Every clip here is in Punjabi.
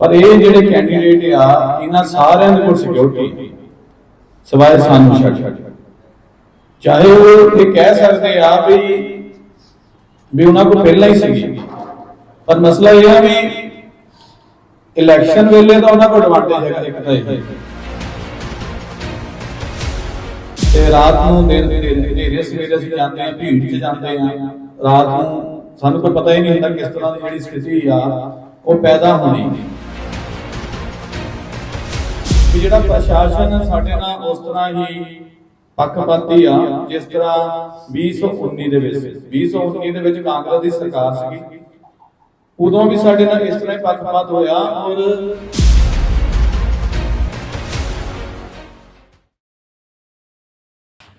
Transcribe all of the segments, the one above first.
ਪਰ ਇਹ ਜਿਹੜੇ ਕੈਂਡੀਡੇਟ ਆ, ਇਹਨਾਂ ਸਾਰਿਆਂ ਦੇ ਕੋਲ ਸਿਕਿਉਰਿਟੀ ਸਵਾਏ ਸਾਨੂੰ ਛੱਡ। ਚਾਹੇ ਉਹ ਇਹ ਕਹਿ ਸਕਦੇ ਆ ਵੀ ਵੀ ਉਹਨਾਂ ਕੋਲ ਪਹਿਲਾਂ ਹੀ ਸੀਗੀ। ਪਰ ਮਸਲਾ ਇਹ ਆ ਵੀ ਇਲੈਕਸ਼ਨ ਵੇਲੇ ਤਾਂ ਉਹਨਾਂ ਕੋਲ ਐਡਵਾਂਟੇਜ ਹੈਗਾ, ਇੱਕ ਤਾਂ ਇਹ। ਤੇ ਰਾਤ ਨੂੰ ਦਿਨ ਹਨੇਰੇ ਸਵੇਰੇ ਅਸੀਂ ਜਾਂਦੇ ਆ ਭੀੜ 'ਚ ਜਾਂਦੇ ਆ ਰਾਤ ਨੂੰ ਸਾਨੂੰ ਕੋਈ ਪਤਾ ਹੀ ਨਹੀਂ ਹੁੰਦਾ ਕਿਸ ਤਰ੍ਹਾਂ ਦੀ ਜਿਹੜੀ ਸਥਿਤੀ ਆ, ਉਹ ਪੈਦਾ ਹੋਣੀ। ਕਿ ਜਿਹੜਾ ਪ੍ਰਸ਼ਾਸਨ ਸਾਡੇ ਨਾਲ ਉਸ ਤਰ੍ਹਾਂ ਹੀ ਪੱਖਪਾਤੀ ਆ, ਜਿਸ ਤਰ੍ਹਾਂ 2019 ਦੇ ਵਿੱਚ 2019 ਦੇ ਵਿੱਚ ਕਾਂਗਰਸ ਦੀ ਸਰਕਾਰ ਸੀਗੀ। ਉਦੋਂ ਵੀ ਸਾਡੇ ਨਾਲ ਇਸ ਤਰ੍ਹਾਂ ਹੀ ਪੱਖਪਾਤ ਹੋਇਆ ਔਰ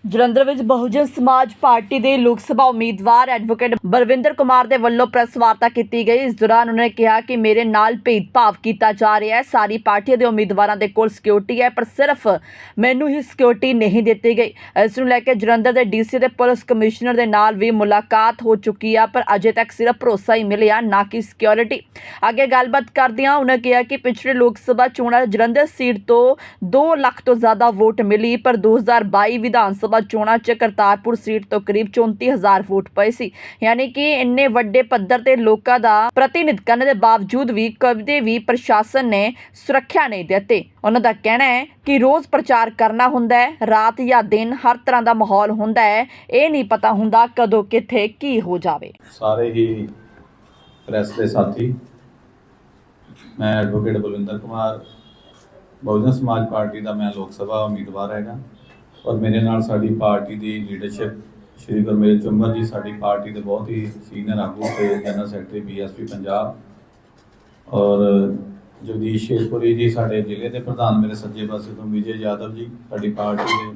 ਜਲੰਧਰ ਵਿੱਚ ਬਹੁਜਨ ਸਮਾਜ ਪਾਰਟੀ ਦੇ ਲੋਕ ਸਭਾ ਉਮੀਦਵਾਰ ਐਡਵੋਕੇਟ ਬਲਵਿੰਦਰ ਕੁਮਾਰ ਦੇ ਵੱਲੋਂ ਪ੍ਰੈਸ ਵਾਰਤਾ ਕੀਤੀ ਗਈ। ਇਸ ਦੌਰਾਨ ਉਹਨਾਂ ਨੇ ਕਿਹਾ ਕਿ ਮੇਰੇ ਨਾਲ ਭੇਦਭਾਵ ਕੀਤਾ ਜਾ ਰਿਹਾ ਹੈ। ਸਾਰੀ ਪਾਰਟੀਆਂ ਦੇ ਉਮੀਦਵਾਰਾਂ ਦੇ ਕੋਲ ਸਿਕਿਉਰਿਟੀ ਹੈ, ਪਰ ਸਿਰਫ ਮੈਨੂੰ ਹੀ ਸਿਕਿਉਰਿਟੀ ਨਹੀਂ ਦਿੱਤੀ ਗਈ। ਇਸ ਨੂੰ ਲੈ ਕੇ ਜਲੰਧਰ ਦੇ ਡੀਸੀ ਤੇ ਪੁਲਿਸ ਕਮਿਸ਼ਨਰ ਦੇ ਨਾਲ ਵੀ ਮੁਲਾਕਾਤ ਹੋ ਚੁੱਕੀ ਆ, ਪਰ ਅਜੇ ਤੱਕ ਸਿਰਫ ਭਰੋਸਾ ਹੀ ਮਿਲਿਆ, ਨਾ ਕਿ ਸਿਕਿਉਰਿਟੀ ਅੱਗੇ ਗੱਲਬਾਤ ਕਰਦਿਆਂ ਉਹਨਾਂ ਕਿਹਾ ਕਿ ਪਿਛਲੇ ਲੋਕ ਸਭਾ ਚੋਣਾਂ ਜਲੰਧਰ ਸੀਟ ਤੋਂ 2 ਲੱਖ ਤੋਂ ਜ਼ਿਆਦਾ ਵੋਟ ਮਿਲੀ, ਪਰ 2022 ਵਿਧਾਨ ਸਭਾ ਚੋਣਾਂ 'ਚ ਕਰਤਾਰਪੁਰ ਸੀਟ ਤੋਂ ਕਰੀਬ 34000 ਵੋਟ ਪਏ ਸੀ। ਯਾਨੀ ਕਿ ਇੰਨੇ ਵੱਡੇ ਪੱਧਰ ਤੇ ਲੋਕਾਂ ਦਾ ਪ੍ਰਤੀਨਿਧ ਕਰਨ ਦੇ ਬਾਵਜੂਦ ਵੀ ਕਦੇ ਵੀ ਪ੍ਰਸ਼ਾਸਨ ਨੇ ਸੁਰੱਖਿਆ ਨਹੀਂ ਦਿੱਤੀ। ਉਹਨਾਂ ਦਾ ਕਹਿਣਾ ਹੈ ਕਿ ਰੋਜ਼ ਪ੍ਰਚਾਰ ਕਰਨਾ ਹੁੰਦਾ ਹੈ, ਰਾਤ ਜਾਂ ਦਿਨ ਹਰ ਤਰ੍ਹਾਂ ਦਾ ਮਾਹੌਲ ਹੁੰਦਾ ਹੈ। ਇਹ ਨਹੀਂ ਪਤਾ ਹੁੰਦਾ ਕਦੋਂ, ਕਿੱਥੇ, ਕੀ ਹੋ ਜਾਵੇ। ਸਾਰੇ ਹੀ ਪ੍ਰੈਸ ਦੇ ਸਾਥੀ, ਮੈਂ ਐਡਵੋਕੇਟ ਬਲਵਿੰਦਰ ਕੁਮਾਰ, ਬਹੁਜਨ ਸਮਾਜ ਪਾਰਟੀ ਦਾ ਮੈਂ ਲੋਕ ਸਭਾ ਉਮੀਦਵਾਰ ਹੈਗਾ। ਔਰ ਮੇਰੇ ਨਾਲ ਸਾਡੀ ਪਾਰਟੀ ਦੀ ਲੀਡਰਸ਼ਿਪ ਸ਼੍ਰੀ ਗੁਰਮੇਲ ਚੁੰਬਰ ਜੀ, ਸਾਡੀ ਪਾਰਟੀ ਦੇ ਬਹੁਤ ਹੀ ਸੀਨੀਅਰ ਆਗੂ ਤੇ ਜਨਰਲ ਸੈਕਟਰੀ ਬੀਐਸਪੀ ਪੰਜਾਬ ਔਰ ਜਗਦੀਸ਼ ਸ਼ੇਰਪੁਰੀ ਜੀ, ਸਾਡੇ ਜ਼ਿਲ੍ਹੇ ਦੇ ਪ੍ਰਧਾਨ ਮੇਰੇ ਸੱਜੇ ਪਾਸੇ ਤੋਂ ਵਿਜੇ ਯਾਦਵ ਜੀ, ਸਾਡੀ ਪਾਰਟੀ ਦੇ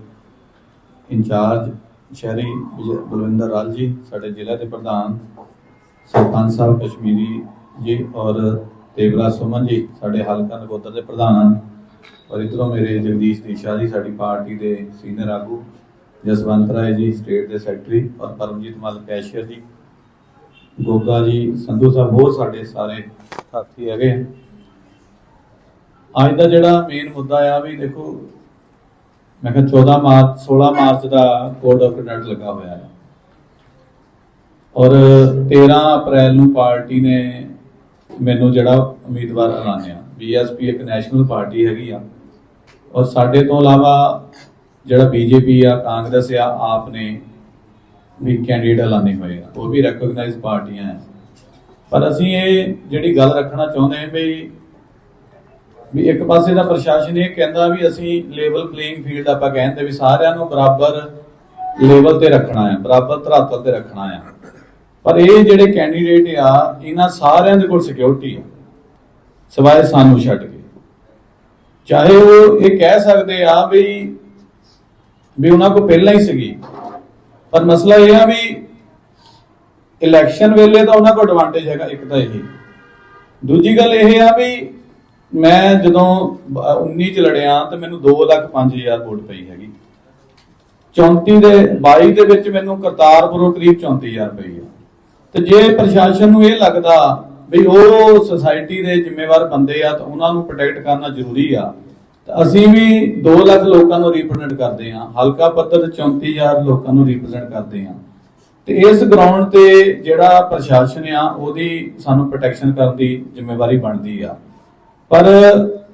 ਇੰਚਾਰਜ ਸ਼ਹਿਰੀ ਬਲਵਿੰਦਰ ਰਾਜ ਜੀ, ਸਾਡੇ ਜ਼ਿਲ੍ਹੇ ਦੇ ਪ੍ਰਧਾਨ ਸਰਪੰਚ ਸਾਹਿਬ ਕਸ਼ਮੀਰੀ ਜੀ ਔਰ ਦੇਵਰਾਜ ਸੁਮਨ ਜੀ, ਸਾਡੇ ਹਲਕਾ ਨਗੋਦਰ ਦੇ ਪ੍ਰਧਾਨ ਹਨ ਔਰ ਇਧਰੋਂ ਮੇਰੇ ਜਗਦੀਸ਼ ਦੀਸ਼ਾ ਜੀ, ਸਾਡੀ ਪਾਰਟੀ ਦੇ ਸੀਨੀਅਰ ਆਗੂ, ਜਸਵੰਤ ਰਾਏ ਜੀ, ਸਟੇਟ ਦੇ ਸੈਕਟਰੀ ਔਰ ਪਰਮਜੀਤ ਮਲ ਕੈਸ਼ੀਅਰ ਜੀ, ਗੋਗਾ ਜੀ, ਸੰਧੂ ਸਾਹਿਬ, ਹੋਰ ਸਾਡੇ ਸਾਰੇ ਸਾਥੀ ਹੈਗੇ ਅੱਜ ਦਾ ਜਿਹੜਾ ਮੇਨ ਮੁੱਦਾ ਆ ਵੀ ਦੇਖੋ, ਮੈਂ ਕਿਹਾ 14 ਮਾਰਚ 16 ਮਾਰਚ ਦਾ ਕੋਡ ਆਫ ਕੰਡਕਟ ਲੱਗਾ ਹੋਇਆ ਹੈ ਔਰ 13 ਅਪ੍ਰੈਲ ਨੂੰ ਪਾਰਟੀ ਨੇ ਮੈਨੂੰ ਜਿਹੜਾ ਉਮੀਦਵਾਰ ਐਲਾਨਿਆ। ਬੀਐਸਪੀ ਇੱਕ ਨੈਸ਼ਨਲ ਪਾਰਟੀ ਹੈਗੀ ਆ। ਔਰ ਸਾਡੇ ਤੋਂ ਇਲਾਵਾ ਜਿਹੜਾ ਬੀਜੇਪੀ ਆ, ਕਾਂਗਰਸ ਆ, ਆਪ ਨੇ ਵੀ ਕੈਂਡੀਡੇਟ ਐਲਾਨੇ ਹੋਏ ਆ। ਉਹ ਵੀ ਰੈਕੋਗਨਾਈਜ਼ ਪਾਰਟੀਆਂ ਆ। ਪਰ ਅਸੀਂ ਇਹ ਜਿਹੜੀ ਗੱਲ ਰੱਖਣਾ ਚਾਹੁੰਦੇ ਹਾਂ ਵੀ ਵੀ ਇੱਕ ਪਾਸੇ ਦਾ ਪ੍ਰਸ਼ਾਸਨ ਇਹ ਕਹਿੰਦਾ ਵੀ ਅਸੀਂ ਲੈਵਲ ਪਲੇਇੰਗ ਫੀਲਡ ਆਪਾਂ ਕਹਿੰਦੇ ਵੀ ਸਾਰਿਆਂ ਨੂੰ ਬਰਾਬਰ ਲੈਵਲ ਤੇ ਰੱਖਣਾ ਹੈ ਬਰਾਬਰ ਧਰਾਤਲ ਤੇ ਰੱਖਣਾ ਹੈ ਪਰ ਇਹ ਜਿਹੜੇ ਕੈਂਡੀਡੇਟ ਆ, ਇਹਨਾਂ ਸਾਰਿਆਂ ਦੇ ਕੋਲ ਸਿਕਿਉਰਿਟੀ ਆ। ਸਿਵਾਏ ਸਾਨੂੰ ਛੱਡ ਕੇ। ਚਾਹੇ ਉਹ ਇਹ ਕਹਿ ਸਕਦੇ ਆ ਵੀ ਵੀ ਉਹਨਾਂ ਕੋਲ ਪਹਿਲਾਂ ਹੀ ਸੀਗੀ। ਪਰ ਮਸਲਾ ਇਹ ਆ ਵੀ ਇਲੈਕਸ਼ਨ ਵੇਲੇ ਤਾਂ ਉਹਨਾਂ ਕੋਲ ਐਡਵਾਂਟੇਜ ਹੈਗਾ, ਇੱਕ ਤਾਂ ਇਹ। ਦੂਜੀ ਗੱਲ ਇਹ ਆ ਵੀ ਮੈਂ ਜਦੋਂ ਬ- 19 ਚ ਲੜਿਆ ਤਾਂ ਮੈਨੂੰ 2 ਲੱਖ 5000 ਵੋਟ ਪਈ ਹੈਗੀ। 34 ਦੇ 22 ਦੇ ਵਿੱਚ ਮੈਨੂੰ ਕਰਤਾਰਪੁਰੋਂ ਕਰੀਬ 34000 ਪਈ ਆ। ਤੇ ਜੇ ਪ੍ਰਸ਼ਾਸਨ ਨੂੰ ਇਹ ਲੱਗਦਾ ਵੀ ਉਹ ਸੁਸਾਇਟੀ ਦੇ ਜ਼ਿੰਮੇਵਾਰ ਬੰਦੇ ਆ ਤਾਂ ਉਹਨਾਂ ਨੂੰ ਪ੍ਰੋਟੈਕਟ ਕਰਨਾ ਜ਼ਰੂਰੀ ਆ। ਤਾਂ ਅਸੀਂ ਵੀ 2 ਲੱਖ ਲੋਕਾਂ ਨੂੰ ਰਿਪਰੈਜ਼ੈਂਟ ਕਰਦੇ ਆ ਹਲਕਾ ਪੱਧਰ ਤੇ 34000 ਲੋਕਾਂ ਨੂੰ ਰਿਪਰੈਜ਼ੈਂਟ ਕਰਦੇ ਆ ਤੇ ਇਸ ਗਰਾਊਂਡ ਤੇ ਜਿਹੜਾ ਪ੍ਰਸ਼ਾਸਨ ਆ, ਉਹਦੀ ਸਾਨੂੰ ਪ੍ਰੋਟੈਕਸ਼ਨ ਕਰਨ ਦੀ ਜ਼ਿੰਮੇਵਾਰੀ ਬਣਦੀ ਆ। ਪਰ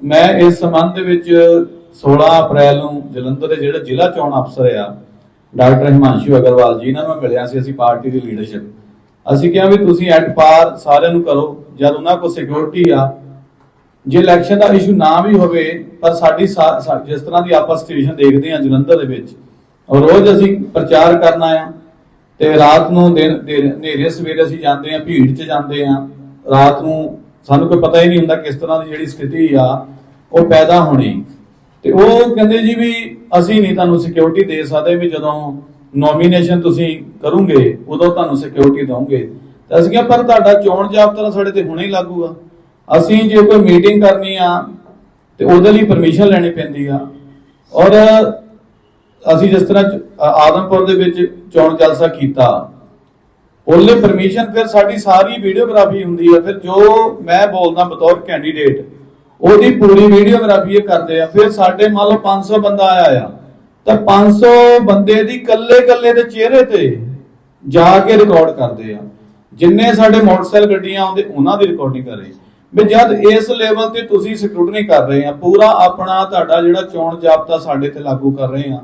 ਮੈਂ ਇਸ ਸੰਬੰਧ ਦੇ ਵਿੱਚ 16 ਅਪ੍ਰੈਲ ਨੂੰ ਜਲੰਧਰ ਦੇ ਜਿਹੜਾ ਜ਼ਿਲ੍ਹਾ ਚੋਣ ਅਫਸਰ ਆ, ਡਾਕਟਰ ਹਿਮਾਂਸ਼ੂ ਅਗਰਵਾਲ ਜੀ ਇਹਨਾਂ ਨੂੰ ਮੈਂ ਮਿਲਿਆ ਸੀ। ਅਸੀਂ ਪਾਰਟੀ ਦੀ ਲੀਡਰਸ਼ਿਪ ਅਸੀਂ ਕਿਹਾ ਵੀ ਤੁਸੀਂ ਐਟ ਪਾਰ ਸਾਰਿਆਂ ਨੂੰ ਕਰੋ, ਜਦ ਉਹਨਾਂ ਕੋਲ ਸਿਕਿਉਰਿਟੀ ਆ, ਜੇ ਇਲੈਕਸ਼ਨ ਦਾ ਇਸ਼ੂ ਨਾ ਵੀ ਹੋਵੇ, ਪਰ ਸਾਡੀ ਸਾ- ਜਿਸ ਤਰ੍ਹਾਂ ਦੀ ਆਪਾਂ ਸਿਚੁਏਸ਼ਨ ਦੇਖਦੇ ਹਾਂ ਜਲੰਧਰ ਦੇ ਵਿੱਚ ਔਰ ਰੋਜ਼ ਅਸੀਂ ਪ੍ਰਚਾਰ ਕਰਨਾ ਆ, ਤੇ ਰਾਤ ਨੂੰ ਦਿਨ, ਦਿਨ- ਹਨੇਰੇ ਸਵੇਰੇ ਅਸੀਂ ਜਾਂਦੇ ਆ ਭੀੜ 'ਚ ਜਾਂਦੇ ਆ ਰਾਤ ਨੂੰ ਸਾਨੂੰ ਕੋਈ ਪਤਾ ਹੀ ਨਹੀਂ ਹੁੰਦਾ ਕਿਸ ਤਰ੍ਹਾਂ ਦੀ ਜਿਹੜੀ ਸਥਿਤੀ ਆ, ਉਹ ਪੈਦਾ ਹੋਣੀ। ਤੇ ਉਹ ਕਹਿੰਦੇ ਜੀ ਵੀ ਅਸੀਂ ਨਹੀਂ ਤੁਹਾਨੂੰ ਸਿਕਿਉਰਿਟੀ ਦੇ ਸਕਦੇ ਵੀ ਜਦੋਂ ਨੋਮੀਨੇਸ਼ਨ ਤੁਸੀਂ ਕਰੋਗੇ, ਉਦੋਂ ਤੁਹਾਨੂੰ ਸਿਕਿਉਰਿਟੀ ਦਵਾਂਗੇ ਤਾਂ ਅਸੀਂ ਕਿਹਾ, ਪਰ ਤੁਹਾਡਾ ਚੋਣ ਜਾਬਤਾ ਤਾਂ ਸਾਡੇ ਤੇ ਹੁਣੇ ਹੀ ਲਾਗੂਗਾ ਅਸੀਂ ਜੇ ਕੋਈ ਮੀਟਿੰਗ ਕਰਨੀ ਆ, ਤੇ ਉਹਦੇ ਲਈ ਪਰਮਿਸ਼ਨ ਲੈਣੀ ਪੈਂਦੀ ਆ। ਔਰ ਅਸੀਂ ਜਿਸ ਤਰ੍ਹਾਂ ਆਦਮਪੁਰ ਦੇ ਵਿੱਚ ਚੋਣ ਜਲਸਾ ਕੀਤਾ, ਉਹਲੇ ਪਰਮਿਸ਼ਨ ਫਿਰ ਸਾਡੀ ਸਾਰੀ ਵੀਡੀਓਗ੍ਰਾਫੀ ਹੁੰਦੀ ਆ। ਫਿਰ ਜੋ ਮੈਂ ਬੋਲਦਾ ਬਤੌਰ ਕੈਂਡੀਡੇਟ ਉਹਦੀ ਪੂਰੀ ਵੀਡੀਓਗ੍ਰਾਫੀ ਇਹ ਕਰਦੇ ਆ। ਫਿਰ ਸਾਡੇ ਮੰਨ ਲਓ 500 ਬੰਦਾ ਆਇਆ ਆ। ਤਾਂ 500 ਬੰਦੇ ਦੀ ਕੱਲੇ ਕੱਲੇ ਦੇ ਚਿਹਰੇ ਤੇ ਜਾ ਕੇ ਰਿਕਾਰਡ ਕਰਦੇ ਆ। ਜਿੰਨੇ ਸਾਡੇ ਮੋਟਰਸਾਈਕਲ ਗੱਡੀਆਂ ਆਉਂਦੇ, ਉਹਨਾਂ ਦੀ ਰਿਕਾਰਡਿੰਗ ਕਰ ਰਹੇ ਵੀ ਜਦ ਇਸ ਲੈਵਲ ਤੇ ਤੁਸੀਂ ਸਕਰੂਟਨੀ ਕਰ ਰਹੇ ਆ, ਪੂਰਾ ਆਪਣਾ ਤੁਹਾਡਾ ਜਿਹੜਾ ਚੋਣ ਜਾਬਤਾ ਸਾਡੇ ਤੇ ਲਾਗੂ ਕਰ ਰਹੇ ਆ।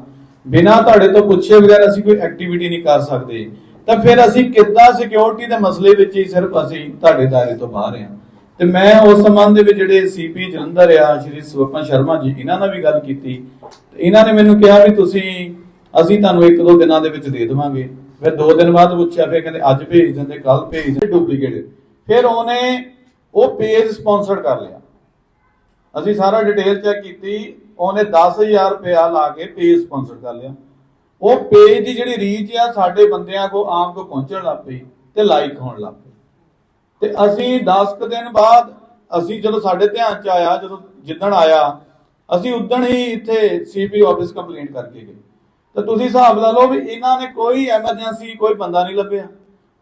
ਬਿਨਾਂ ਤੁਹਾਡੇ ਤੋਂ ਪੁੱਛੇ ਬਗੈਰ ਅਸੀਂ ਕੋਈ ਐਕਟੀਵਿਟੀ ਨਹੀਂ ਕਰ ਸਕਦੇ। ਤਾਂ ਫਿਰ ਅਸੀਂ ਕਿੱਦਾਂ ਸਿਕਿਉਰਿਟੀ ਦੇ ਮਸਲੇ ਵਿੱਚ ਹੀ ਸਿਰਫ ਅਸੀਂ ਤੁਹਾਡੇ ਦਾਇਰੇ ਤੋਂ ਬਾਹਰ ਆ। ਤੇ ਮੈਂ ਉਸ ਸੰਬੰਧ ਦੇ ਵਿੱਚ ਜਿਹੜੇ ਸੀਪੀ ਜਲੰਧਰ ਆ, ਸ਼੍ਰੀ ਸਵਪਨ ਸ਼ਰਮਾ ਜੀ, ਇਹਨਾਂ ਨਾਲ ਵੀ ਗੱਲ ਕੀਤੀ। ਇਹਨਾਂ ਨੇ ਮੈਨੂੰ ਕਿਹਾ ਵੀ ਤੁਸੀਂ, ਅਸੀਂ ਤੁਹਾਨੂੰ ਇੱਕ ਦੋ ਦਿਨਾਂ ਦੇ ਵਿੱਚ ਦੇ ਦੇਵਾਂਗੇ। ਫਿਰ ਦੋ ਦਿਨ ਬਾਅਦ ਪੁੱਛਿਆ, ਫਿਰ ਕਹਿੰਦੇ ਅੱਜ ਭੇਜ ਦਿੰਦੇ ਕੱਲ ਭੇਜ ਦਿੰਦੇ ਡੁਪਲੀਕੇਟ ਫਿਰ ਉਹਨੇ ਉਹ ਪੇਜ ਸਪਾਂਸਰ ਕਰ ਲਿਆ। ਅਸੀਂ ਸਾਰਾ ਡਿਟੇਲ ਚੈੱਕ ਕੀਤੀ, ਉਹਨੇ 10000 ਰੁਪਇਆ ਲਾ ਕੇ ਪੇਜ ਸਪਾਂਸਰ ਕਰ ਲਿਆ। ਉਹ ਪੇਜ ਦੀ ਜਿਹੜੀ ਰੀਚ ਆ, ਸਾਡੇ ਬੰਦਿਆਂ ਕੋ, ਆਮ ਕੋ ਪਹੁੰਚਣ ਲੱਗ ਪਈ ਤੇ ਲਾਈਕ ਹੋਣ ਲੱਗ ਪਈ। ਤੇ ਅਸੀਂ 10 ਕੁ ਦਿਨ ਬਾਅਦ ਅਸੀਂ ਜਦੋਂ ਸਾਡੇ ਧਿਆਨ ਚ ਆਇਆ, ਜਦੋਂ ਜਿੱਦਣ ਆਇਆ, ਅਸੀਂ ਉਦਣ ਹੀ ਇੱਥੇ ਸੀਪੀ ਆਫਿਸ ਕੰਪਲੇਂਟ ਕਰਕੇ ਗਏ। ਤਾਂ ਤੁਸੀਂ ਹਿਸਾਬ ਲਾ ਲਓ ਵੀ ਇਹਨਾਂ ਨੇ ਕੋਈ ਐਮਰਜੈਂਸੀ ਕੋਈ ਬੰਦਾ ਨਹੀਂ ਲੱਭਿਆ।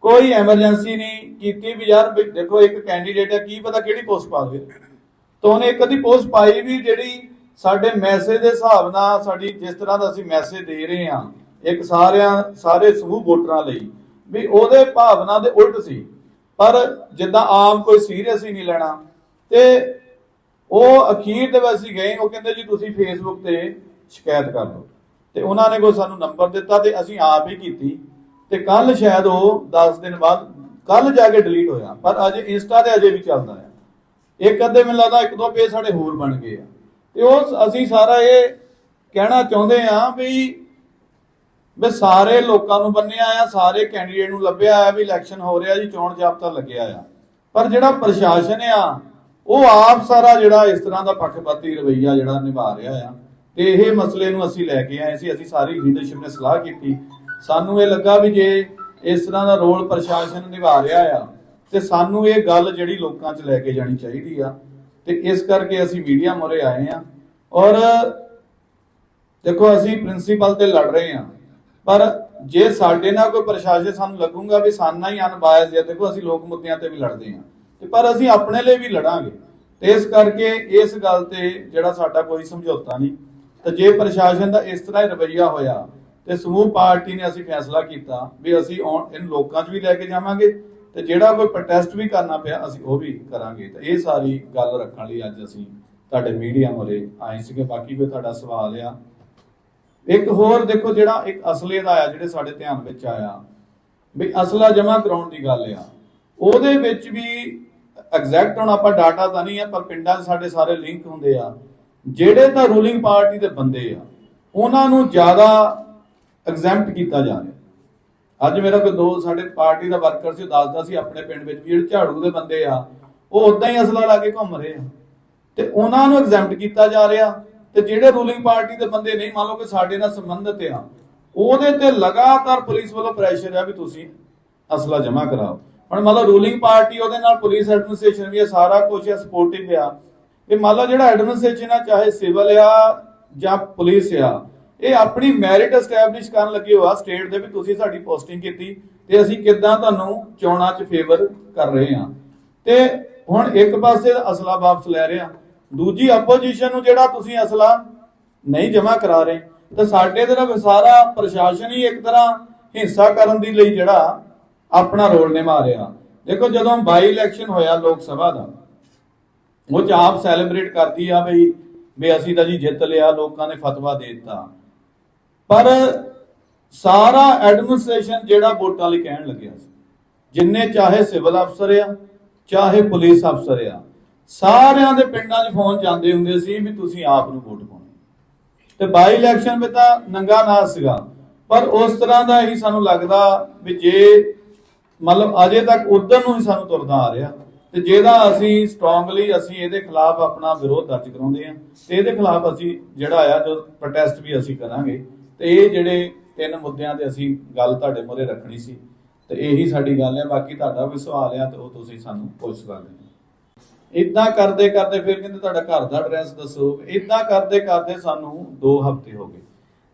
ਕੋਈ ਐਮਰਜੈਂਸੀ ਨਹੀਂ ਕੀਤੀ ਵੀ ਯਾਰ ਵੀ ਦੇਖੋ ਇੱਕ ਕੈਂਡੀਡੇਟ ਹੈ, ਕੀ ਪਤਾ ਕਿਹੜੀ ਪੋਸਟ ਪਾ ਦੇਵੇ ਤਾਂ ਉਹਨੇ ਇੱਕ ਅੱਧੀ ਪੋਸਟ ਪਾਈ ਵੀ ਜਿਹੜੀ ਸਾਡੇ ਮੈਸੇਜ ਦੇ ਹਿਸਾਬ ਨਾਲ ਸਾਡੀ ਜਿਸ ਤਰ੍ਹਾਂ ਦਾ ਅਸੀਂ ਮੈਸੇਜ ਦੇ ਰਹੇ ਹਾਂ, ਇੱਕ ਸਾਰਿਆਂ, ਸਾਰੇ ਸਮੂਹ ਵੋਟਰਾਂ ਲਈ, ਵੀ ਉਹਦੇ ਭਾਵਨਾ ਦੇ ਉਲਟ ਸੀ। ਪਰ ਜਿੱਦਾਂ ਆਮ ਕੋਈ ਸੀਰੀਅਸ ਹੀ ਨਹੀਂ ਲੈਣਾ। ਤੇ ਉਹ ਅਖੀਰ ਦੇ ਵਿੱਚ ਗਏ, ਉਹ ਕਹਿੰਦੇ ਜੀ ਤੁਸੀਂ ਫੇਸਬੁੱਕ ਤੇ ਸ਼ਿਕਾਇਤ ਕਰ ਦਿਓ। ਤੇ ਉਹਨਾਂ ਨੇ ਕੋਈ ਸਾਨੂੰ ਨੰਬਰ ਦਿੱਤਾ ਤੇ ਅਸੀਂ ਆਪ ਹੀ ਕੀਤੀ। ਤੇ ਕੱਲ ਸ਼ਾਇਦ ਉਹ 10 ਦਿਨ ਬਾਅਦ ਕੱਲ ਜਾ ਕੇ ਡਿਲੀਟ ਹੋਇਆ। ਪਰ ਅਜੇ ਇੰਸਟਾ ਤੇ ਅਜੇ ਵੀ ਚੱਲਦਾ ਹੈ ਇੱਕ ਅੱਧੇ ਮੈਨੂੰ ਲੱਗਦਾ ਇੱਕ ਦੋ ਪੇਜ ਸਾਡੇ ਹੋਰ ਬਣ ਗਏ ਆ। ਤੇ ਉਹ ਅਸੀਂ ਸਾਰਾ ਇਹ ਕਹਿਣਾ ਚਾਹੁੰਦੇ ਆ ਵੀ ਵੀ ਸਾਰੇ ਲੋਕਾਂ ਨੂੰ ਬੰਨਿਆ ਆ, ਸਾਰੇ ਕੈਂਡੀਡੇਟ ਨੂੰ ਲੱਭਿਆ ਆ ਵੀ ਇਲੈਕਸ਼ਨ ਹੋ ਰਿਹਾ ਜੀ, ਚੋਣ ਜਾਬਤਾ ਲੱਗਿਆ ਆ। ਪਰ ਜਿਹੜਾ ਪ੍ਰਸ਼ਾਸਨ ਆ, ਉਹ ਆਪ ਸਾਰਾ ਜਿਹੜਾ ਇਸ ਤਰ੍ਹਾਂ ਦਾ ਪੱਖਪਾਤੀ ਰਵਈਆ ਜਿਹੜਾ ਨਿਭਾ ਰਿਹਾ ਆ। ਤੇ ਇਹ ਮਸਲੇ ਨੂੰ ਅਸੀਂ ਲੈ ਕੇ ਆਏ ਸੀ, ਅਸੀਂ ਸਾਰੀ ਲੀਡਰਸ਼ਿਪ ਨੇ ਸਲਾਹ ਕੀਤੀ। ਸਾਨੂੰ ਇਹ ਲੱਗਾ ਵੀ ਜੇ ਇਸ ਤਰ੍ਹਾਂ ਦਾ ਰੋਲ ਪ੍ਰਸ਼ਾਸਨ ਨਿਭਾ ਰਿਹਾ ਆ, ਤੇ ਸਾਨੂੰ ਇਹ ਗੱਲ ਜਿਹੜੀ ਲੋਕਾਂ 'ਚ ਲੈ ਕੇ ਜਾਣੀ ਚਾਹੀਦੀ ਆ। ਤੇ ਇਸ ਕਰਕੇ ਅਸੀਂ ਮੀਡੀਆ ਮੋਰੇ ਆਏ ਆ। ਔਰ ਦੇਖੋ, ਅਸੀਂ ਪ੍ਰਿੰਸੀਪਲ ਤੇ ਲੜ ਰਹੇ ਆ। ਪਰ ਜੇ ਸਾਡੇ ਨਾਲ ਕੋਈ ਪ੍ਰਸ਼ਾਸਨ ਸਾਨੂੰ ਲੱਗੂਗਾ ਵੀ ਸਾਨਾ ਹੀ ਅਨਬਾਇਸ ਹੈ ਦੇਖੋ ਅਸੀਂ ਲੋਕ ਮੁੱਦਿਆਂ ਤੇ ਵੀ ਲੜਦੇ ਆ ਤੇ ਪਰ ਅਸੀਂ ਆਪਣੇ ਲਈ ਵੀ ਲੜਾਂਗੇ। ਤੇ ਇਸ ਕਰਕੇ ਇਸ ਗੱਲ ਤੇ ਜਿਹੜਾ ਸਾਡਾ ਕੋਈ ਸਮਝੌਤਾ ਨਹੀਂ। ਤੇ ਜੇ ਪ੍ਰਸ਼ਾਸਨ ਦਾ ਇਸ ਤਰ੍ਹਾਂ ਹੀ ਰਵੱਈਆ ਹੋਇਆ ਤੇ ਸਮੂਹ ਪਾਰਟੀ ਨੇ ਅਸੀਂ ਫੈਸਲਾ ਕੀਤਾ ਵੀ ਅਸੀਂ ਆਉਣ ਲੋਕਾਂ 'ਚ ਵੀ ਲੈ ਕੇ ਜਾਵਾਂਗੇ ਤੇ ਜਿਹੜਾ ਕੋਈ ਪ੍ਰੋਟੈਸਟ ਵੀ ਕਰਨਾ ਪਿਆ, ਅਸੀਂ ਉਹ ਵੀ ਕਰਾਂਗੇ। ਤੇ ਇਹ ਸਾਰੀ ਗੱਲ ਰੱਖਣ ਲਈ ਅੱਜ ਅਸੀਂ ਤੁਹਾਡੇ ਮੀਡੀਆ ਮੁਰੇ ਆਏ ਸੀਗੇ। ਬਾਕੀ ਕੋਈ ਤੁਹਾਡਾ ਸਵਾਲ ਆ ਇੱਕ ਹੋਰ ਦੇਖੋ ਜਿਹੜਾ ਇੱਕ ਅਸਲੇ ਦਾ ਆਇਆ ਜਿਹੜੇ ਸਾਡੇ ਧਿਆਨ ਵਿੱਚ ਆਇਆ। ਵੀ ਅਸਲਾ ਜਮ੍ਹਾਂ ਕਰਾਉਣ ਦੀ ਗੱਲ ਆ। ਉਹਦੇ ਵਿੱਚ ਵੀ ਐਗਜ਼ੈਕਟ ਹੁਣ ਆਪਾਂ ਡਾਟਾ ਤਾਂ ਨਹੀਂ ਆ, ਪਰ ਪਿੰਡਾਂ 'ਚ ਸਾਡੇ ਸਾਰੇ ਲਿੰਕ ਹੁੰਦੇ ਆ। ਜਿਹੜੇ ਤਾਂ ਰੂਲਿੰਗ ਪਾਰਟੀ ਦੇ ਬੰਦੇ ਆ, ਉਹਨਾਂ ਨੂੰ ਜ਼ਿਆਦਾ ਐਗਜ਼ੈਂਪਟ ਕੀਤਾ ਜਾ ਰਿਹਾ। ਅੱਜ ਮੇਰਾ ਕੋਈ ਦੋ ਸਾਡੇ ਪਾਰਟੀ ਦਾ ਵਰਕਰ ਸੀ, ਉਹ ਦੱਸਦਾ ਸੀ ਆਪਣੇ ਪਿੰਡ ਵਿੱਚ ਵੀ ਜਿਹੜੇ ਝਾੜੂ ਦੇ ਬੰਦੇ ਆ, ਉਹ ਉਦਾਂ ਹੀ ਅਸਲਾ ਲਾ ਕੇ ਘੁੰਮ ਰਹੇ ਆ। ਤੇ ਉਹਨਾਂ ਨੂੰ ਐਗਜ਼ੈਂਪਟ ਕੀਤਾ ਜਾ ਰਿਹਾ। ਤੇ ਜਿਹੜੇ ਰੂਲਿੰਗ ਪਾਰਟੀ ਦੇ ਬੰਦੇ ਨਹੀਂ, ਮੰਨ ਲਓ ਕਿ ਸਾਡੇ ਨਾਲ ਸੰਬੰਧਿਤ ਆ, ਉਹਦੇ ਤੇ ਲਗਾਤਾਰ ਪੁਲਿਸ ਵੱਲੋਂ ਪ੍ਰੈਸ਼ਰ ਆ ਵੀ ਤੁਸੀਂ ਅਸਲਾ ਜਮ੍ਹਾਂ ਕਰਾਓ। ਹੁਣ ਮੰਨ ਲਓ ਰੂਲਿੰਗ ਪਾਰਟੀ ਉਹਦੇ ਨਾਲ ਪੁਲਿਸ ਐਡਮਿਨਿਸਟ੍ਰੇਸ਼ਨ ਵੀ ਆ, ਸਾਰਾ ਕੁਝ ਆ ਸਪੋਰਟਿਵ ਆ। ਇਹ ਮੰਨ ਲਓ ਜਿਹੜਾ ਐਡਮਿਨਿਸਟ੍ਰੇਸ਼ਨ ਆ, ਚਾਹੇ ਸਿਵਲ ਆ ਜਾਂ ਪੁਲਿਸ ਆ, ਇਹ ਆਪਣੀ ਮੈਰਿਟ ਐਸਟੈਬਲਿਸ਼ ਕਰਨ ਲੱਗੇ ਹੋਆ ਸਟੇਟ ਦੇ ਵੀ ਤੁਸੀਂ ਸਾਡੀ ਪੋਸਟਿੰਗ ਕੀਤੀ ਤੇ ਅਸੀਂ ਕਿੱਦਾਂ ਤੁਹਾਨੂੰ ਚੋਣਾਂ 'ਚ ਫੇਵਰ ਕਰ ਰਹੇ ਹਾਂ। ਤੇ ਹੁਣ ਇੱਕ ਪਾਸੇ ਅਸਲਾ ਵਾਪਸ ਲੈ ਰਹੇ ਹਾਂ। ਦੂਜੀ ਆਪੋਜੀਸ਼ਨ ਨੂੰ ਜਿਹੜਾ ਤੁਸੀਂ ਅਸਲਾ ਨਹੀਂ ਜਮ੍ਹਾਂ ਕਰਾ ਰਹੇ, ਤਾਂ ਸਾਡੇ ਤਰ੍ਹਾਂ ਸਾਰਾ ਪ੍ਰਸ਼ਾਸਨ ਹੀ ਇੱਕ ਤਰ੍ਹਾਂ ਹਿੰਸਾ ਕਰਨ ਦੀ ਲਈ ਜਿਹੜਾ ਆਪਣਾ ਰੋਲ ਨਿਭਾ ਰਿਹਾ। ਦੇਖੋ ਜਦੋਂ ਬਾਈ ਇਲੈਕਸ਼ਨ ਹੋਇਆ ਲੋਕ ਸਭਾ ਦਾ, ਉਹ ਚ ਆਪ ਸੈਲੀਬ੍ਰੇਟ ਕਰਦੀ ਆ ਬਈ ਵੀ ਅਸੀਂ ਤਾਂ ਜੀ ਜਿੱਤ ਲਿਆ, ਲੋਕਾਂ ਨੇ ਫਤਵਾ ਦੇ ਦਿੱਤਾ। ਪਰ ਸਾਰਾ ਐਡਮਿਨਿਸਟ੍ਰੇਸ਼ਨ ਜਿਹੜਾ ਵੋਟਾਂ ਲਈ ਕਹਿਣ ਲੱਗਿਆ ਸੀ, ਜਿੰਨੇ ਚਾਹੇ ਸਿਵਲ ਅਫਸਰ ਆ, ਚਾਹੇ ਪੁਲਿਸ ਅਫਸਰ ਆ ਸਾਰਿਆਂ ਦੇ ਪਿੰਡਾਂ 'ਚ ਫੋਨ ਜਾਂਦੇ ਹੁੰਦੇ ਸੀ ਵੀ ਤੁਸੀਂ ਆਪ ਨੂੰ ਵੋਟ ਪਾਉਣੀ। ਤੇ ਬਾਈ ਇਲੈਕਸ਼ਨ ਵਿੱਚ ਤਾਂ ਨੰਗਾ ਨਾ ਸੀਗਾ। ਪਰ ਉਸ ਤਰ੍ਹਾਂ ਦਾ ਹੀ ਸਾਨੂੰ ਲੱਗਦਾ ਵੀ ਜੇ ਮਤਲਬ ਅਜੇ ਤੱਕ ਉਧਰ ਨੂੰ ਹੀ ਸਾਨੂੰ ਤੁਰਦਾ ਆ ਰਿਹਾ। ਤੇ ਜਿਹਦਾ ਅਸੀਂ ਸਟਰੋਂਗਲੀ ਅਸੀਂ ਇਹਦੇ ਖਿਲਾਫ ਆਪਣਾ ਵਿਰੋਧ ਦਰਜ ਕਰਾਉਂਦੇ ਆ ਤੇ ਇਹਦੇ ਖਿਲਾਫ ਅਸੀਂ ਜਿਹੜਾ ਆ, ਜੋ ਪ੍ਰੋਟੈਸਟ ਵੀ ਅਸੀਂ ਕਰਾਂਗੇ, ਤੇ ਇਹ ਜਿਹੜੇ ਤਿੰਨ ਮੁੱਦਿਆਂ ਤੇ ਅਸੀਂ ਗੱਲ ਤੁਹਾਡੇ ਮੂਹਰੇ ਰੱਖਣੀ ਸੀ। ਤੇ ਇਹੀ ਸਾਡੀ ਗੱਲ ਹੈ। ਬਾਕੀ ਤੁਹਾਡਾ ਵੀ ਸਵਾਲ ਆ ਤੇ ਉਹ ਤੁਸੀਂ ਸਾਨੂੰ ਪੁੱਛ ਸਕਦੇ ਹੋ। ਇਦਾਂ ਕਰਦੇ ਕਰਦੇ ਫਿਰ ਕਹਿੰਦੇ ਤੁਹਾਡਾ ਘਰ ਦਾ ਐਡਰੈਸ ਦੱਸੋ। ਇਦਾਂ ਕਰਦੇ ਕਰਦੇ ਸਾਨੂੰ 2 ਹਫ਼ਤੇ ਹੋ ਗਏ।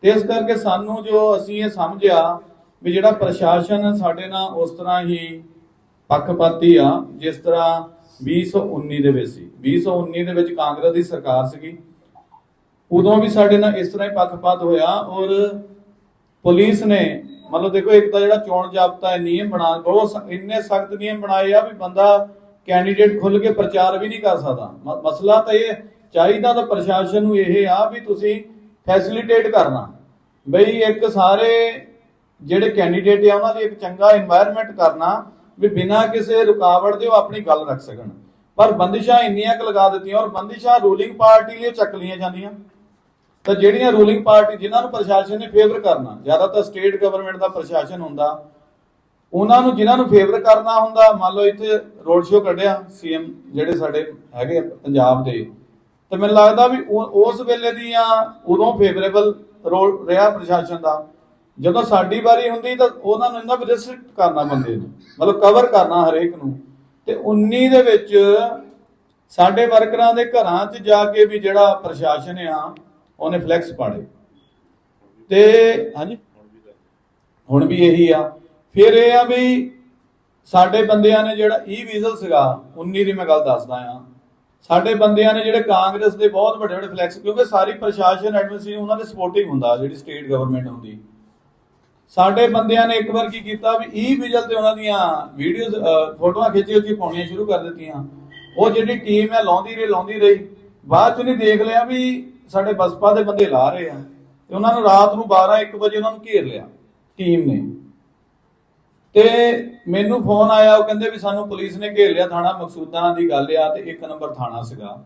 ਤੇ ਇਸ ਕਰਕੇ ਸਾਨੂੰ ਜੋ ਅਸੀਂ ਇਹ ਸਮਝਿਆ ਵੀ ਜਿਹੜਾ ਪ੍ਰਸ਼ਾਸਨ ਸਾਡੇ ਨਾਲ ਉਸ ਤਰ੍ਹਾਂ ਹੀ ਪੱਖਪਾਤੀ ਆ, ਜਿਸ ਤਰ੍ਹਾਂ 2019 ਦੇ ਵਿੱਚ ਸੀ। 2019 ਦੇ ਵਿੱਚ ਕਾਂਗਰਸ ਦੀ ਸਰਕਾਰ ਸੀਗੀ। ਉਦੋਂ ਵੀ ਸਾਡੇ ਨਾਲ ਇਸ ਤਰ੍ਹਾਂ ਹੀ ਪੱਖਪਾਤ ਹੋਇਆ ਔਰ ਪੁਲਿਸ ਨੇ, ਮਤਲਬ ਦੇਖੋ ਇੱਕ ਤਾਂ ਜਿਹੜਾ ਚੋਣ ਜਾਬਤਾ ਹੈ ਨਿਯਮ ਬਣਾ, ਬਹੁਤ ਇੰਨੇ ਸਖਤ ਨਿਯਮ ਬਣਾਏ ਆ ਵੀ ਬੰਦਾ ਕੈਂਡੀਡੇਟ ਖੁੱਲ ਕੇ ਪ੍ਰਚਾਰ ਵੀ ਨਹੀਂ ਕਰ ਸਕਦਾ। ਮਸਲਾ ਤਾਂ ਇਹ ਚਾਹੀਦਾ ਤਾਂ ਪ੍ਰਸ਼ਾਸਨ ਨੂੰ ਇਹ ਆ ਵੀ ਤੁਸੀਂ ਫੈਸਿਲਿਟੇਟ ਕਰਨਾ। ਬਈ ਇੱਕ ਸਾਰੇ ਜਿਹੜੇ ਕੈਂਡੀਡੇਟ ਆ, ਉਹਨਾਂ ਦੀ ਇੱਕ ਚੰਗਾ এনवायरमेंट ਕਰਨਾ, ਵੀ ਬਿਨਾਂ ਕਿਸੇ ਰੁਕਾਵਟ ਦੇ ਉਹ ਆਪਣੀ ਗੱਲ ਰੱਖ ਸਕਣ। ਪਰ ਬੰਦਿਸ਼ਾਂ ਇੰਨੀਆਂ ਕੁ ਲਗਾ ਦਿੱਤੀਆਂ ਔਰ ਬੰਦਿਸ਼ਾਂ ਰੂਲਿੰਗ ਪਾਰਟੀ ਲਈ ਚੱਕ ਲਈਆਂ ਜਾਂਦੀਆਂ। ਤਾਂ ਜਿਹੜੀਆਂ ਰੂਲਿੰਗ ਪਾਰਟੀ ਜਿਨ੍ਹਾਂ ਨੂੰ ਪ੍ਰਸ਼ਾਸਨ ਨੇ ਫੇਵਰ ਕਰਨਾ ਜ਼ਿਆਦਾ ਤਾਂ ਸਟੇਟ ਗਵਰਨਮੈਂਟ ਦਾ ਪ੍ਰਸ਼ਾਸਨ ਹੁੰਦਾ। ਉਹਨਾਂ ਨੂੰ ਜਿਨ੍ਹਾਂ ਨੂੰ ਫੇਵਰ ਕਰਨਾ ਹੁੰਦਾ, ਮੰਨ ਲਓ ਇੱਥੇ ਰੋਡ ਸ਼ੋਅ ਕੱਢਿਆ ਸੀਐਮ ਜਿਹੜੇ ਸਾਡੇ ਹੈਗੇ ਆ ਪੰਜਾਬ ਦੇ, ਤੇ ਮੈਨੂੰ ਲੱਗਦਾ ਵੀ ਉਸ ਵੇਲੇ ਦੀਆਂ ਉਦੋਂ ਫੇਵਰੇਬਲ ਰੋਲ ਰਿਹਾ ਪ੍ਰਸ਼ਾਸਨ ਦਾ। ਜਦੋਂ ਸਾਡੀ ਵਾਰੀ ਹੁੰਦੀ ਤਾਂ ਉਹਨਾਂ ਨੂੰ ਇਹਨਾਂ ਰਿਸਟ੍ਰਿਕਟ ਕਰਨਾ ਬੰਦੇ ਨੂੰ, ਮਤਲਬ ਕਵਰ ਕਰਨਾ ਹਰੇਕ ਨੂੰ। ਤੇ 19 ਦੇ ਵਿੱਚ ਸਾਡੇ ਵਰਕਰਾਂ ਦੇ ਘਰਾਂ 'ਚ ਜਾ ਕੇ ਵੀ ਜਿਹੜਾ ਪ੍ਰਸ਼ਾਸਨ ਆ, ਉਹਨੇ ਫਲੈਕਸ ਪਾੜੇ। ਤੇ, ਹਾਂਜੀ? ਹੁਣ ਵੀ ਇਹੀ ਆ। ਫਿਰ ਇਹ ਆ ਵੀ ਸਾਡੇ ਬੰਦਿਆਂ ਨੇ ਜਿਹੜਾ ਈ ਵੀਜ਼ਲ ਸੀਗਾ 19 ਦੀ ਮੈਂ ਗੱਲ ਦੱਸਦਾ ਆ ਸਾਡੇ ਬੰਦਿਆਂ ਨੇ ਜਿਹੜੇ ਕਾਂਗਰਸ ਦੇ ਬਹੁਤ ਵੱਡੇ ਵੱਡੇ ਫਲੈਕਸ ਕਿਉਂਕਿ ਸਾਰੀ ਪ੍ਰਸ਼ਾਸਨ, ਐਡਮਿਨਿਸਟ੍ਰੇਸ਼ਨ ਉਹਨਾਂ ਦੇ ਸਪੋਰਟਿੰਗ ਹੁੰਦਾ, ਜਿਹੜੀ ਸਟੇਟ ਗਵਰਨਮੈਂਟ ਹੁੰਦੀ। ਸਾਡੇ ਬੰਦਿਆਂ ਨੇ ਇੱਕ ਵਾਰ ਕੀ ਕੀਤਾ ਵੀ ਈ ਵਿਜਲ ਤੇ ਉਹਨਾਂ ਦੀਆਂ ਵੀਡੀਓਜ਼ ਫੋਟੋਆਂ ਖਿੱਚੀ ਉੱਚੀ ਪਾਉਣੀਆਂ ਸ਼ੁਰੂ ਕਰ ਦਿੱਤੀਆਂ। ਉਹ ਜਿਹੜੀ ਟੀਮ ਹੈ, ਲਾਉਂਦੀ ਰਹੀ ਲਾਉਂਦੀ ਰਹੀ। ਬਾਅਦ ਚ ਉਹਨੇ ਦੇਖ ਲਿਆ ਵੀ ਸਾਡੇ ਬਸਪਾ ਦੇ ਬੰਦੇ ਲਾ ਰਹੇ ਆ। ਤੇ ਉਹਨਾਂ ਨੂੰ ਰਾਤ ਨੂੰ 12 1 ਵਜੇ ਉਹਨਾਂ ਨੂੰ ਘੇਰ ਲਿਆ ਟੀਮ ਨੇ। ਤੇ ਮੈਨੂੰ ਫੋਨ ਆਇਆ, ਉਹ ਕਹਿੰਦੇ ਵੀ ਸਾਨੂੰ ਪੁਲਿਸ ਨੇ ਘੇਰ ਲਿਆ ਥਾਣਾ ਮਕਸੂਦਾਂ ਦੀ ਗੱਲ ਆ ਤੇ ਇੱਕ ਨੰਬਰ ਥਾਣਾ ਸੀਗਾ।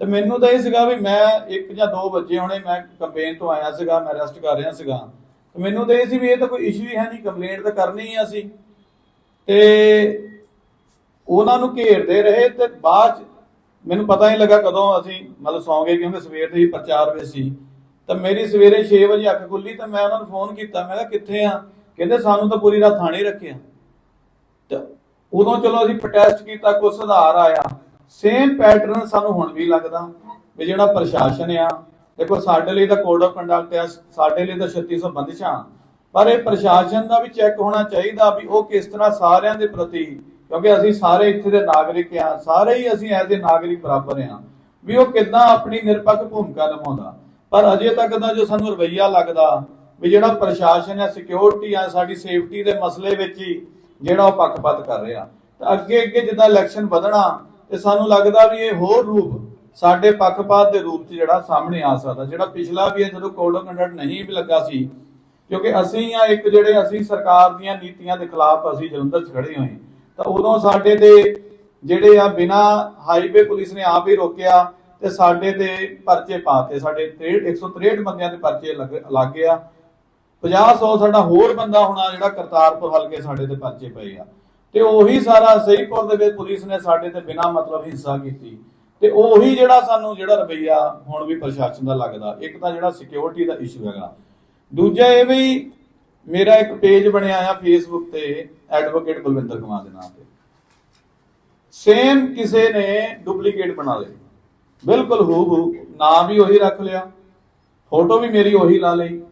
ਤੇ ਮੈਨੂੰ ਤਾਂ ਇਹ ਸੀਗਾ ਵੀ ਮੈਂ ਇੱਕ ਜਾਂ ਦੋ ਵਜੇ ਹੁਣੇ ਮੈਂ ਕੰਪੇਨ ਤੋਂ ਆਇਆ ਸੀਗਾ, ਮੈਂ ਰੈਸਟ ਕਰ ਰਿਹਾ ਸੀਗਾ। ਤੇ ਮੈਨੂੰ ਤਾਂ ਇਹ ਸੀ ਵੀ ਇਹ ਤਾਂ ਕੋਈ ਇਸ਼ੂ ਹੀ ਹੈ ਨਹੀਂ ਕੰਪਲੇਂਟ ਤਾਂ ਕਰਨੀ ਆ ਅਸੀਂ। ਤੇ ਉਹਨਾਂ ਨੂੰ ਘੇਰਦੇ ਰਹੇ ਤੇ ਬਾਅਦ 'ਚ ਮੈਨੂੰ ਪਤਾ ਹੀ ਲੱਗਾ ਕਦੋਂ ਅਸੀਂ ਮਤਲਬ ਸੌਂ ਗਏ ਕਿਉਂਕਿ ਸਵੇਰ ਦੇ ਹੀ ਪ੍ਰਚਾਰ ਵਿੱਚ ਸੀ। ਤਾਂ ਮੇਰੀ ਸਵੇਰੇ 6 ਵਜੇ ਅੱਖ ਖੁੱਲੀ ਤਾਂ ਮੈਂ ਉਹਨਾਂ ਨੂੰ ਫੋਨ ਕੀਤਾ, ਮੈਂ ਕਿਹਾ ਕਿੱਥੇ ਆ? ਕਹਿੰਦੇ ਸਾਨੂੰ ਤਾਂ ਪੂਰੀ ਰਾਤ ਥਾਣੇ ਰੱਖਿਆ ਤੇ ਉਦੋਂ ਚਲੋ ਅਸੀਂ ਪ੍ਰੋਟੈਸਟ ਕੀਤਾ ਕੋਈ ਸੁਧਾਰ ਆਇਆ। ਸੇਮ ਪੈਟਰਨ ਸਾਨੂੰ ਹੁਣ ਵੀ ਲੱਗਦਾ ਵੀ ਜਿਹੜਾ ਪ੍ਰਸ਼ਾਸਨ ਆ, ਦੇਖੋ ਸਾਡੇ ਲਈ ਤਾਂ ਕੋਡ ਆਫ ਕੰਡਕਟ ਆ, ਸਾਡੇ ਲਈ ਤਾਂ 3600 ਬੰਦਿਸ਼ਾਂ ਪਰ ਇਹ ਪ੍ਰਸ਼ਾਸਨ ਦਾ ਵੀ ਚੈੱਕ ਹੋਣਾ ਚਾਹੀਦਾ ਵੀ ਉਹ ਕਿਸ ਤਰ੍ਹਾਂ ਸਾਰਿਆਂ ਦੇ ਪ੍ਰਤੀ, ਕਿਉਂਕਿ ਅਸੀਂ ਸਾਰੇ ਇੱਥੇ ਦੇ ਨਾਗਰਿਕ ਆ, ਸਾਰੇ ਹੀ ਅਸੀਂ ਐਜ਼ ਨਾਗਰਿਕ ਬਰਾਬਰ ਆ, ਵੀ ਉਹ ਕਿੱਦਾਂ ਆਪਣੀ ਨਿਰਪੱਖ ਭੂਮਿਕਾ ਨਿਭਾਉਂਦਾ। ਪਰ ਅਜੇ ਤੱਕ ਦਾ ਜੋ ਸਾਨੂੰ ਰਵੱਈਆ ਲੱਗਦਾ ਵੀ ਜਿਹੜਾ ਪ੍ਰਸ਼ਾਸਨ ਹੈ ਸਿਕਿਉਰਿਟੀ ਆ, ਸਾਡੀ ਸੇਫਟੀ ਦੇ ਮਸਲੇ ਵਿੱਚ ਹੀ ਜਿਹੜਾ ਉਹ ਪੱਖਪਾਤ ਕਰ ਰਿਹਾ। ਤਾਂ ਅੱਗੇ ਅੱਗੇ ਜਿੱਦਾਂ ਇਲੈਕਸ਼ਨ ਵਧਣਾ, ਤੇ ਸਾਨੂੰ ਲੱਗਦਾ ਵੀ ਇਹ ਹੋਰ ਰੂਪ ਸਾਡੇ ਪੱਖਪਾਤ ਦੇ ਰੂਪ 'ਚ ਜਿਹੜਾ ਸਾਹਮਣੇ ਆ ਸਕਦਾ। ਜਿਹੜਾ ਪਿਛਲਾ ਵੀ ਹੈ, ਜਦੋਂ ਕੋਡ ਆਫ ਕੰਡਕਟ ਨਹੀਂ ਵੀ ਲੱਗਾ ਸੀ, ਕਿਉਂਕਿ ਅਸੀਂ ਆ ਇੱਕ ਜਿਹੜੇ ਅਸੀਂ ਸਰਕਾਰ ਦੀਆਂ ਨੀਤੀਆਂ ਦੇ ਖਿਲਾਫ ਅਸੀਂ ਜਲੰਧਰ 'ਚ ਖੜੇ ਹੋਏ ਤਾਂ ਉਦੋਂ ਸਾਡੇ ਤੇ ਜਿਹੜੇ ਆ ਬਿਨਾ ਹਾਈਵੇ ਪੁਲਿਸ ਨੇ ਆਪ ਹੀ ਰੋਕਿਆ, ਤੇ ਸਾਡੇ ਤੇ ਪਰਚੇ ਪਾਤੇ ਸਾਡੇ 63 163 ਬੰਦਿਆਂ ਦੇ ਪਰਚੇ ਲੱਗ ਲੱਗ ਗਏ 50 100 ਸਾਡਾ ਹੋਰ ਬੰਦਾ ਹੋਣਾ ਜਿਹੜਾ ਕਰਤਾਰਪੁਰ ਹਲਕੇ ਸਾਡੇ ਤੇ ਪਰਚੇ ਪਏ ਆ। ਤੇ ਉਹੀ ਸਾਰਾ ਸਹੀਪੁਰ ਦੇ ਵਿੱਚ ਪੁਲਿਸ ਨੇ ਸਾਡੇ ਤੇ ਬਿਨਾ ਮਤਲਬ ਹਿੰਸਾ ਕੀਤੀ। ਤੇ ਉਹੀ ਜਿਹੜਾ ਸਾਨੂੰ ਜਿਹੜਾ ਰਵਈਆ ਹੁਣ ਵੀ ਪ੍ਰਸ਼ਾਸਨ ਦਾ ਲੱਗਦਾ। ਇੱਕ ਤਾਂ ਜਿਹੜਾ ਸਿਕਿਉਰਿਟੀ ਦਾ ਇਸ਼ੂ ਹੈਗਾ। ਦੂਜਾ ਇਹ ਵੀ ਮੇਰਾ ਇੱਕ ਪੇਜ ਬਣਿਆ ਆ ਫੇਸਬੁੱਕ ਤੇ ਐਡਵੋਕੇਟ ਬਲਵਿੰਦਰ ਕੁਮਾਰ ਦੇ ਨਾਮ ਤੇ। ਸੇਮ ਕਿਸੇ ਨੇ ਡੁਪਲੀਕੇਟ ਬਣਾ ਲਈ ਬਿਲਕੁਲ ਹੂ ਹੂ ਨਾਮ ਵੀ ਉਹੀ ਰੱਖ ਲਿਆ। ਫੋਟੋ ਵੀ ਮੇਰੀ ਉਹੀ ਲਾ ਲਈ।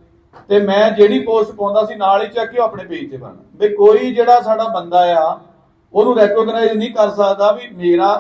ਤੇ ਮੈਂ ਜਿਹੜੀ ਪੋਸਟ ਪਾਉਂਦਾ ਸੀ, ਨਾਲ ਹੀ ਚੱਕ ਕੇ ਉਹ ਆਪਣੇ ਪੇਜ ਤੇ ਪਾਣਾ ਵੀ ਕੋਈ ਜਿਹੜਾ ਸਾਡਾ ਬੰਦਾ ਆ, ਉਹਨੂੰ ਰੈਕੋਗਨਾਈਜ਼ ਨਹੀਂ ਕਰ ਸਕਦਾ ਵੀ ਮੇਰਾ